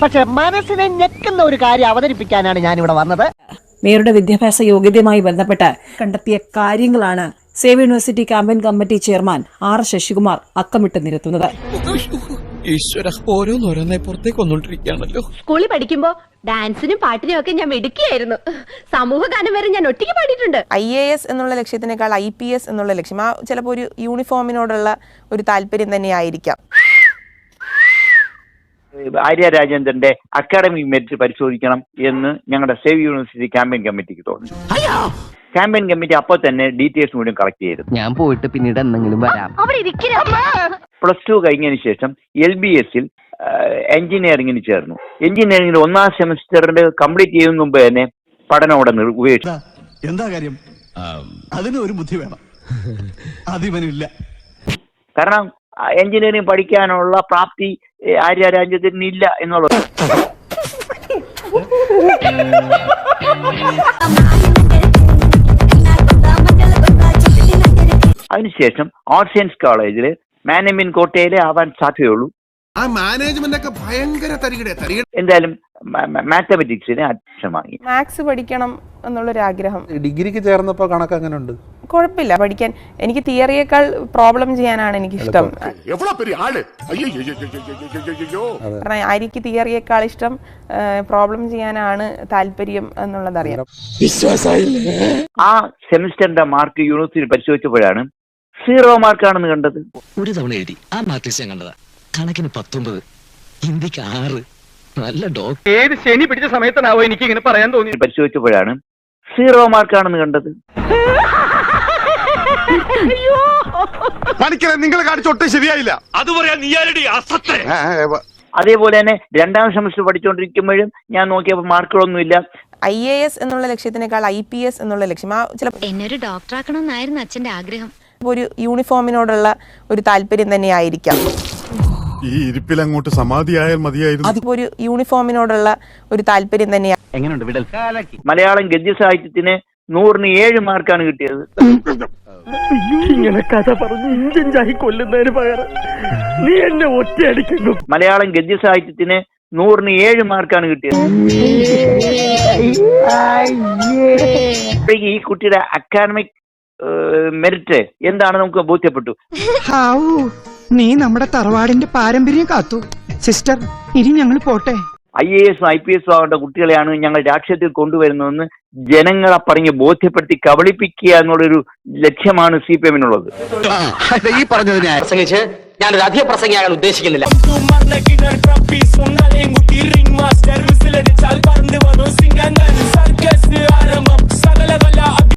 പക്ഷെ മനസ്സിനെ ഞെക്കുന്ന ഒരു കാര്യം അവതരിപ്പിക്കാനാണ് ഞാൻ ഇവിടെ വന്നത്. മേയറുടെ വിദ്യാഭ്യാസ യോഗ്യതയുമായി ബന്ധപ്പെട്ട് കണ്ടെത്തിയ കാര്യങ്ങളാണ് save university campaign committee chairman R Sasikumar അക്കമിട്ട് നിരത്തുന്നത്. സ്കൂളിൽ പഠിക്കുമ്പോ ഡാൻസിനും പാട്ടിനും ഒക്കെ ഞാൻ മിടുക്കിയായിരുന്നു. സമൂഹ ഗാനം വരെ ഞാൻ ഒറ്റയ്ക്ക് പാടിയിട്ടുണ്ട്. ഐ എ എസ് എന്നുള്ള ലക്ഷ്യത്തിനേക്കാൾ ഐ പി എസ് എന്നുള്ള ലക്ഷ്യം ആ ചിലപ്പോൾ ഒരു യൂണിഫോമിനോടുള്ള ഒരു താല്പര്യം തന്നെയായിരിക്കാം. ആര്യ രാജേന്ദ്രന്റെ അക്കാഡമിക് മെറിറ്റ് പരിശോധിക്കണം എന്ന് ഞങ്ങളുടെ സേവ് യൂണിവേഴ്സിറ്റി ക്യാമ്പയിൻ കമ്മിറ്റിക്ക് തോന്നി ക്യാമ്പയിൻ കമ്മിറ്റി അപ്പോൾ തന്നെ ഡീറ്റെയിൽസ് മുഴുവൻ കളക്ട് ചെയ്തിരുന്നു. ഞാൻ പോയിട്ട് പിന്നീട് എന്തെങ്കിലും വരാം. പ്ലസ് ടു കഴിഞ്ഞതിന് ശേഷം എൽ ബി എസിൽ എഞ്ചിനീയറിംഗിന് ചേർന്നു. എഞ്ചിനീയറിംഗിൽ ഒന്നാം സെമസ്റ്ററിന്റെ കംപ്ലീറ്റ് ചെയ്യുന്ന മുമ്പ് തന്നെ പഠനം അവിടെ ഉപയോഗിച്ചു എന്താ കാര്യം? അതിന് ഒരു ബുദ്ധി വേണം. അതിവനില്ല. കാരണം എഞ്ചിനീയറിംഗ് പഠിക്കാനുള്ള പ്രാപ്തി ആര്യ രാജ്യത്തിന് ഇല്ല എന്നുള്ളത്. അതിനുശേഷം ആർട്സ് സയൻസ് കോളേജിൽ മാനേജ്മെന്റ് കോട്ടയിലെ ആവാൻ സാധ്യതയുള്ളൂ. ആ മാനേജ്മെന്റ് ഒക്കെ ഭയങ്കര എന്തായാലും മാത്തമെറ്റിക്സിന് വാങ്ങി. മാത്സ് പഠിക്കണം എന്നുള്ളൊരു ആഗ്രഹം ഡിഗ്രിക്ക് ചേർന്നപ്പോ കണക്ക് അങ്ങനെ ഉണ്ട് കുഴപ്പമില്ല. പഠിക്കാൻ എനിക്ക് തിയറിയേക്കാൾ പ്രോബ്ലം ചെയ്യാനാണ് എനിക്ക് ഇഷ്ടം പെരിയ ആൾ? അയ്യോ കാരണം ആര്യക്ക് തിയറിയേക്കാൾ ഇഷ്ടം പ്രോബ്ലം ചെയ്യാനാണ് താല്പര്യം എന്നുള്ളതറിയാം. ആ സെമിസ്റ്ററിന്റെ മാർക്ക് യൂണിവേഴ്സിറ്റി പരിശോധിച്ചപ്പോഴാണ് സീറോ മാർക്കാണെന്ന് കണ്ടത്. ഒരു തവണ എഴുതി. ആ മാർക്ക് ഞാൻ കണ്ടതാ. കണക്കിന് പത്തൊമ്പത്. ഹിന്ദിക്ക് ആറ്. നല്ല ഡോക്ടർ ഏത് ശനി പിടിച്ച സമയത്താണാവോ എനിക്ക് ഇങ്ങനെ പറയാൻ തോന്നി പരിശോധിച്ചപ്പോഴാണ് സീറോ മാർക്കാണെന്ന് കണ്ടത്. പണിക്കരെ നിങ്ങൾ കാണിച്ചൊട്ടും ശരിയായില്ല. അത് പറയാൻ നീ ആരടി അസത്തെ അതേപോലെ തന്നെ രണ്ടാം സെമസ്റ്റർ പഠിച്ചുകൊണ്ടിരിക്കുമ്പോഴും ഞാൻ നോക്കിയപ്പോൾ മാർക്കുകളൊന്നുമില്ല. ഐ എ എസ് എന്നുള്ള ലക്ഷ്യത്തിനേക്കാൾ ഐ പി എസ് എന്നുള്ള ലക്ഷ്യം. ആ ചില എന്നെ ഒരു ഡോക്ടറാക്കണമെന്നായിരുന്നു അച്ഛന്റെ ആഗ്രഹം. ഒരു യൂണിഫോമിനോടുള്ള ഒരു താല്പര്യം തന്നെയായിരിക്കാം. ഈ ഇരിപ്പിൽ അങ്ങോട്ട് സമാധിയായാൽ മതിയായിരുന്നു. അതിപ്പോ ഒരു യൂണിഫോമിനോടുള്ള ഒരു താല്പര്യം തന്നെയാണ് എങ്ങനെയുണ്ട് വിടൽ മലയാളം ഗദ്യ സാഹിത്യത്തിന് നൂറിന് ഏഴ് മാർക്കാണ് കിട്ടിയത്. ഇങ്ങനെ കഥ പറഞ്ഞ് ഇഞ്ചിഞ്ചായി കൊല്ലുന്നതിന് പകരം നീ എന്നെ ഒറ്റയടിക്കുന്നു. മലയാളം ഗദ്യ സാഹിത്യത്തിന് നൂറിന് ഏഴ് മാർക്കാണ് കിട്ടിയത്. ഈ കുട്ടിയുടെ അക്കാഡമിക് മെറിറ്റ് എന്താണ് നമുക്ക് ബോധ്യപ്പെട്ടു? നീ നമ്മുടെ തറവാടിന്റെ പാരമ്പര്യം കാത്തു. സിസ്റ്റർ ഇനി ഞങ്ങൾ പോട്ടെ. I A S I P S ആവേണ്ട കുട്ടികളെയാണ് ഞങ്ങൾ രാഷ്ട്രീയത്തിൽ കൊണ്ടുവരുന്നതെന്ന് ജനങ്ങളെ പറഞ്ഞ് ബോധ്യപ്പെടുത്തി കബളിപ്പിക്കുക എന്നുള്ളൊരു ലക്ഷ്യമാണ് സി പി എമ്മിനുള്ളത്. ഈ പറഞ്ഞത് ഞാൻ പ്രസംഗിച്ച് ഞാനൊരു അധിക പ്രസംഗിയാകാൻ ഉദ്ദേശിക്കുന്നില്ല.